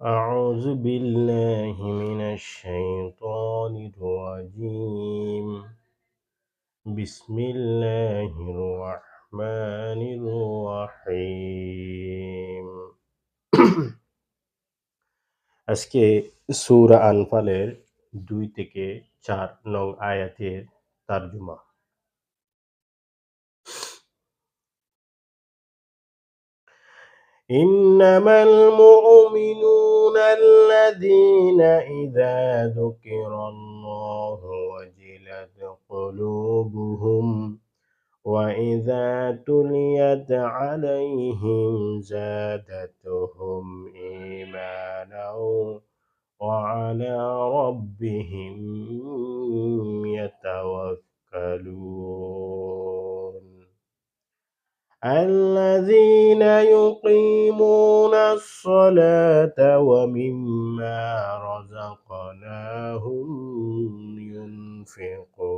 أعوذ بالله من الشيطان الرجيم بسم الله الرحمن الرحيم আজকে সূরা আনফালের দুই থেকে চার নং আয়াতের তারজমা إنما المؤمنون الذين إذا ذكر الله وجلت قلوبهم وإذا تليت عليهم زادتهم إيمانا وعلى ربهم يتوكلون. الذين يقيمون الصلاة ومما رزقناهم ينفقون.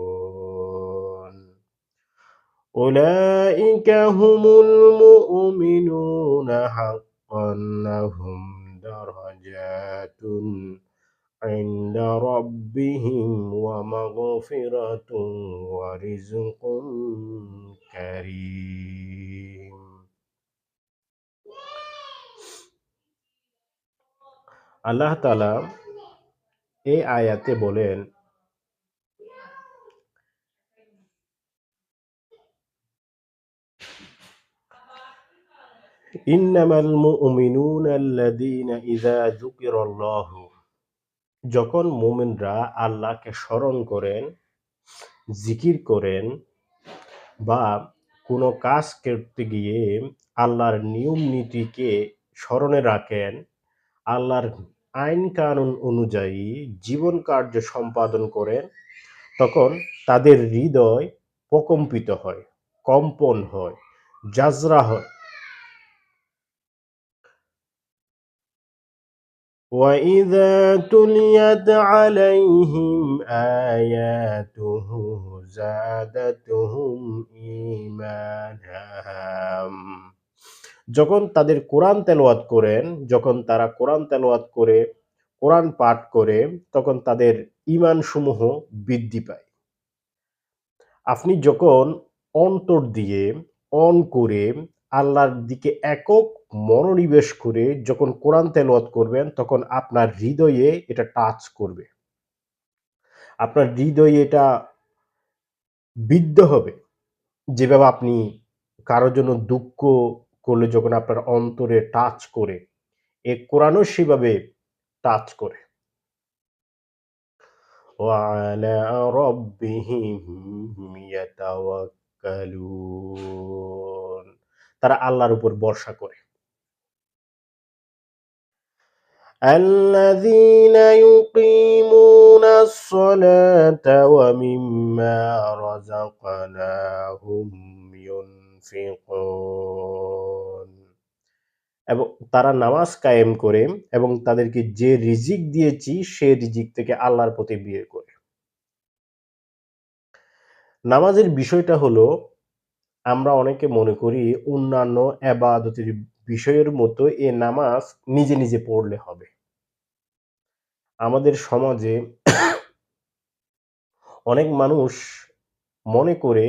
أولئك هم المؤمنون. حقا لهم درجات عند ربهم ومغفرة ورزق كريم আল্লাহ তালা এই আয়াতে বলেন ইন্নামাল মুমিনুনা আল্লাযীনা ইযা যুকিরাল্লাহু যখন মুমিনরা আল্লাহকে স্মরণ করেন, জিকির করেন বা কোনো কাজ করতে গিয়ে আল্লাহর নিয়ম নীতিকে স্মরণে রাখেন, আল্লাহর আইন কানুন অনুযায়ী জীবন কার্য সম্পাদন করেন, তখন তাদের হৃদয় প্রকম্পিত হয়, কম্পন হয়, জাজরা হয়। وإذا تليت عليهم آياته زادتهم إيمانا যখন তাদের কোরআন তেলাওয়াত করেন যখন তারা কোরআন তেলাওয়াত করে কোরআন পাঠ করে তখন তাদের ঈমান সমূহ বৃদ্ধি পায় আপনি যখন অন্তর দিয়ে অন করে আল্লাহর দিকে একক মনোনিবেশ করে যখন কোরআন তেলাওয়াত করবেন তখন আপনার হৃদয়ে এটা টাচ করবে আপনার হৃদয়ে এটা বিদ্ধ হবে যেভাবে আপনি কারোর জন্য দুঃখ করলে যখন আপনার অন্তরে টাচ করে এ কোরআনও সেভাবে টাচ করে وعلى ربهم يتوكلون তারা আল্লাহর উপর ভরসা করে الذين يقيمون الصلاة ومما رزقناهم ينفقون এবং তারা নামাজ কায়েম করে এবং তাদেরকে যে রিজিক দিয়েছি সে রিজিক থেকে আল্লাহর প্রতি বিয়ে করে নামাজের বিষয়টা হলো আমরা অনেকে মনে করি অন্যান্য এবাদতের বিষয়ের মতো এ নামাজ নিজে নিজে পড়লে হবে। আমাদের সমাজে অনেক মানুষ মনে করে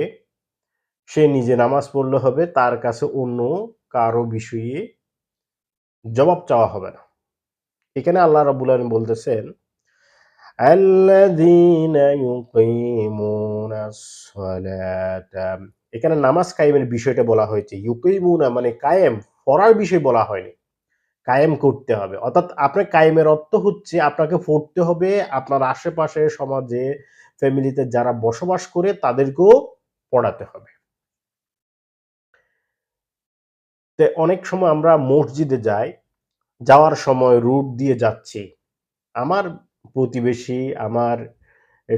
সে নিজে নামাজ পড়লে হবে, তার কাছে অন্য কারও বিষয়ে জবাব চাওয়া হবে না। এখানে আল্লাহ রাবুল আলম বলতেছেন এখানে নামাজ কায়েমের বিষয়টা বলা হয়েছে। ইউকিমুনা মানে কায়েম, পড়ার বিষয় বলা হয়নি। কায়েম করতে হবে। অর্থাৎ আপনার কায়েমের অর্থ হচ্ছে আপনাকে পড়তে হবে, আপনার আশেপাশে সমাজে, ফ্যামিলিতে যারা বসবাস করে তাদেরকেও পড়াতে হবে। অনেক সময় আমরা মসজিদে যাই, যাওয়ার সময় রুট দিয়ে যাচ্ছি। আমার প্রতিবেশী, আমার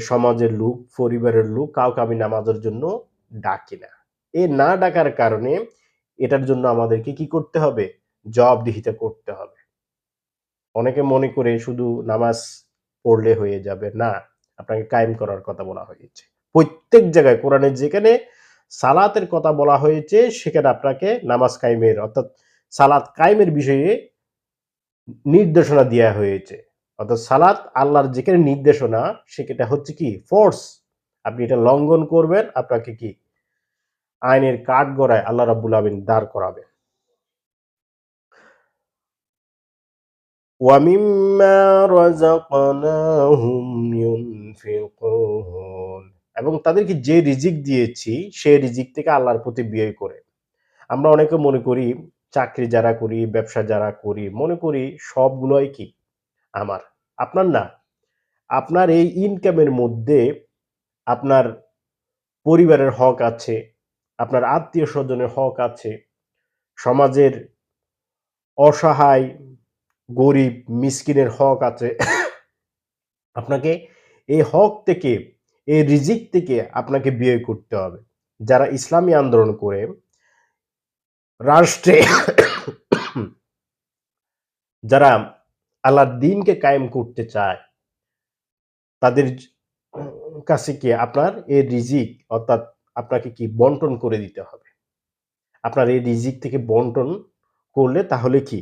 সমাজের লোক, পরিবারের লোক, কাউকে আমি নামাজের জন্য ডাকি না। এ না ডাকার কারণে এটার জন্য আমাদেরকে কি করতে হবে? জবাবদিহিতা করতে হবে। অনেকে মনে করে শুধু নামাজ পড়লে হয়ে যাবে। না, আপনাকে কায়েম করার কথা বলা হয়েছে। প্রত্যেক জায়গায় কোরআনের যেখানে সালাতের কথা বলা হয়েছে, সেখানে আপনাকে নামাজ কায়েমের, অর্থাৎ সালাত কায়েমের বিষয়ে নির্দেশনা দেওয়া হয়েছে। অর্থাৎ সালাত আল্লাহর জিকের নির্দেশনা সেটা হচ্ছে কি? ফোর্স আপনি এটা লঙ্ঘন করবেন, আপনাকে কি? আইনের কাঠ গড়ায় আল্লাহ রাবুল আবিন দাঁড় করাবে এবং তাদেরকে যে রিজিক দিয়েছি, সে রিজিক থেকে আল্লাহর প্রতি বিয়ে করে। আমরা অনেকে মনে করি, চাকরি যারা করি, ব্যবসা যারা করি, মনে করি সবগুলোই কি? আমার, আপনার না। আপনার এই ইনকামের মধ্যে আপনার পরিবারের হক আছে, আপনার আত্মীয় স্বজনের হক আছে, সমাজের অসহায়, গরিব, মিসকিনের হক আছে। আপনাকে এই হক থেকে, এই রিজিক থেকে আপনাকে বিয়ে করতে হবে। যারা ইসলামী আন্দোলন করে, রাষ্ট্রে যারা আল্লাহর দিনকে কায়েম করতে চায়, তাদের কাছে কি আপনার এই রিজিক অর্থাৎ আপনাকে কি বন্টন করে দিতে হবে। আপনার এই রিজিক থেকে বন্টন করলে তাহলে কি?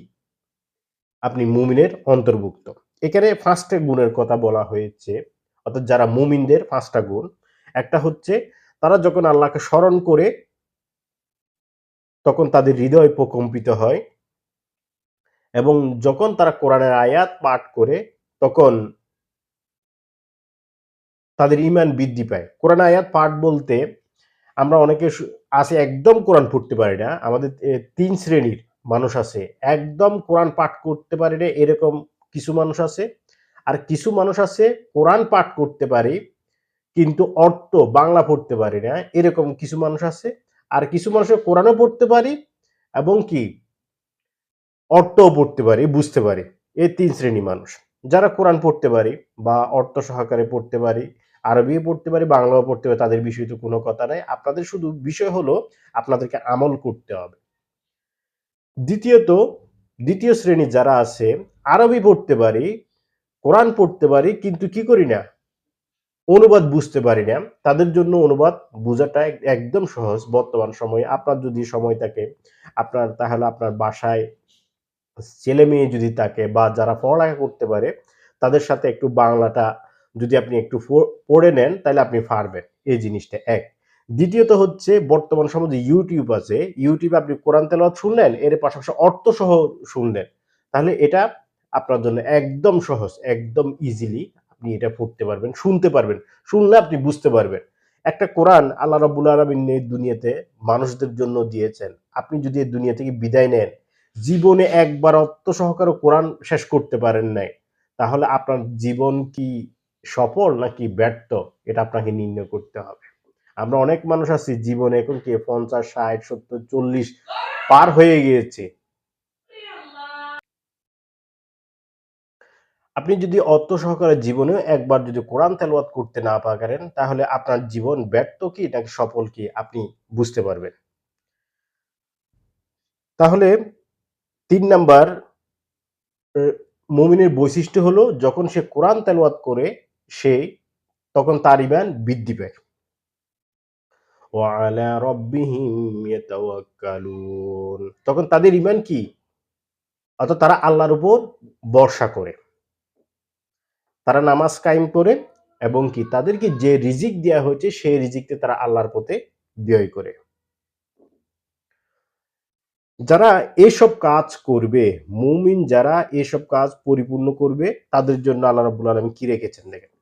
আপনি মুমিনের অন্তর্ভুক্ত। এখানে পাঁচটা গুণের কথা বলা হয়েছে, অর্থাৎ যারা মুমিনদের পাঁচটা গুণ, একটা হচ্ছে তারা যখন আল্লাহকে স্মরণ করে, তখন তাদের হৃদয় প্রকম্পিত হয় এবং যখন তারা কোরআনের আয়াত পাঠ করে, তখন তাদের ইমান বৃদ্ধি পায়। কোরআন আয়াত পাঠ বলতে আমরা অনেকে আছে একদম কোরআন পড়তে পারি না। আমাদের তিন শ্রেণির মানুষ আছে। একদম কোরআন পাঠ করতে পারি না এরকম কিছু মানুষ আছে। আর কিছু মানুষ আছে কোরআন পাঠ করতে পারি, কিন্তু অর্থ বাংলা পড়তে পারি না। এরকম কিছু মানুষ আছে। আর কিছু মানুষের কোরআনও পড়তে পারি এবং কি পড়তে পারি, বুঝতে পারি। এই তিন শ্রেণি মানুষ। যারা কোরআন পড়তে পারি বা অর্থ সহকারে পড়তে পারি, আরবিও পড়তে পারি, বাংলাও পড়তে পারি, তাদের বিষয়ে তো কোনো কথা নাই। আপনাদের শুধু বিষয় হলো আপনাদেরকে আমল করতে হবে। দ্বিতীয়ত, দ্বিতীয় শ্রেণি যারা আছে, আরবি পড়তে পারি, কোরআন পড়তে পারি, কিন্তু কি করি না? অনুবাদ বুঝতে পারি না। তাদের জন্য অনুবাদ বোঝাটা একদম সহজ। বর্তমান সময়ে আপনার যদি সময় থাকে, আপনার তাহলে আপনার বাসায় ছেলে মেয়ে যদি থাকে বা যারা পড়ালেখা করতে পারে, তাদের সাথে একটু বাংলাটা যদি আপনি একটু পড়ে নেন, তাহলে আপনি পারবেন। এই জিনিসটা এক। দ্বিতীয়ত হচ্ছে, বর্তমান সমাজে ইউটিউব আছে। ইউটিউবে আপনি কোরআন তেলাওয়াত শুনলেন, এর পাশাপাশি অর্থ সহ শুনলেন। তাহলে এটা আপনার জন্য একদম সহজ, একদম ইজিলি আপনি এটা পড়তে পারবেন, শুনতে পারবেন। শুনলে আপনি বুঝতে পারবেন। একটা কোরআন আল্লাহ রাবুল আলমিন দুনিয়াতে মানুষদের জন্য দিয়েছেন। আপনি যদি এই দুনিয়া থেকে বিদায় নেন জীবনে একবার অর্থ সহকারে কোরআন শেষ করতে পারেন নাই, তাহলে আপনার জীবন কি সফল নাকি ব্যর্থ? এটা আপনাকে নির্ণয় করতে হবে। আমরা অনেক মানুষ আছি, জীবনে এখন কি পঞ্চাশ, ষাট, সত্তর, চল্লিশ পার হয়ে গিয়েছে। আপনি যদি অর্থ সহকারে জীবনেও একবার যদি কোরআন তেলওয়াত করতে না পারেন, তাহলে আপনার জীবন ব্যর্থ কি নাকি সফল কি, আপনি বুঝতে পারবেন। তাহলে তিন নাম্বার মুমিনের বৈশিষ্ট্য হলো যখন সে কোরআন তেলওয়াত করে, সে, তখন তার ইমান বৃদ্ধি পায়। তখন তাদের ইমান কি? অর্থাৎ তারা আল্লাহর উপর ভরসা করে। তারা নামাজ কায়েম করে এবং কি? তাদেরকে যে রিজিক দেওয়া হয়েছে, সেই রিজিকতে তারা আল্লাহর পথে ব্যয় করে। যারা এসব কাজ করবে, মুমিন যারা এসব কাজ পরিপূর্ণ করবে, তাদের জন্য আল্লাহ রাব্বুল আলামিন কি রেখেছেন দেখেন?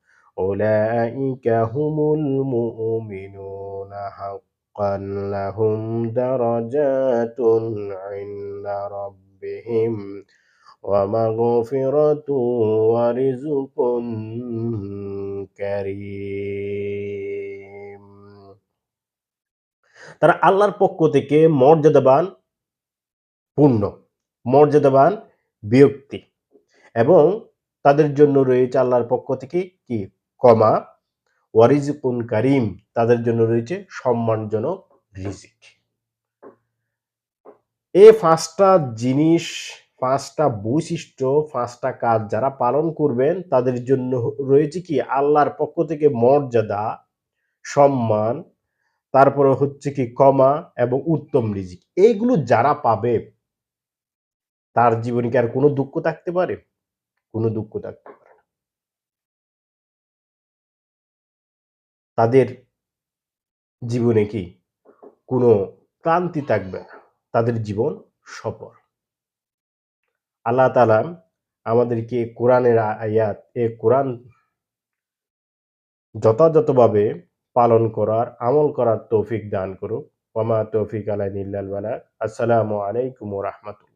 তারা আল্লাহর পক্ষ থেকে মর্যাদাবান পূর্ণ, মর্যাদাবান ব্যক্তি এবং তাদের জন্য রয়েছে আল্লাহর পক্ষ থেকে কি? কমা ওয়ারিজুকুন কারিম, তাদের জন্য রয়েছে সম্মানজনক রিজিক। এই পাঁচটা জিনিস, পাঁচটা বৈশিষ্ট্য, পাঁচটা কাজ যারা পালন করবেন, তাদের জন্য রয়েছে কি? আল্লাহর পক্ষ থেকে মর্যাদা, সম্মান, তারপরে হচ্ছে কি? কমা এবং উত্তম রিজিক। এইগুলো যারা পাবে তার জীবনে কি আর কোনো দুঃখ থাকতে পারে? কোনো দুঃখ থাকতে পারে না। তাদের জীবনে কি কোনো ক্লান্তি থাকবে না। তাদের জীবন সফল। আল্লাহ তাআলা আমাদেরকে কোরআনের আয়াত এ কোরআন যথাযথভাবে পালন করার, আমল করার তৌফিক দান করুক। ওয়া মা তৌফিক আলাইনা ইল্লাল বালাগ। আসসালামু আলাইকুম ওয়া রাহমাতুল্লাহ।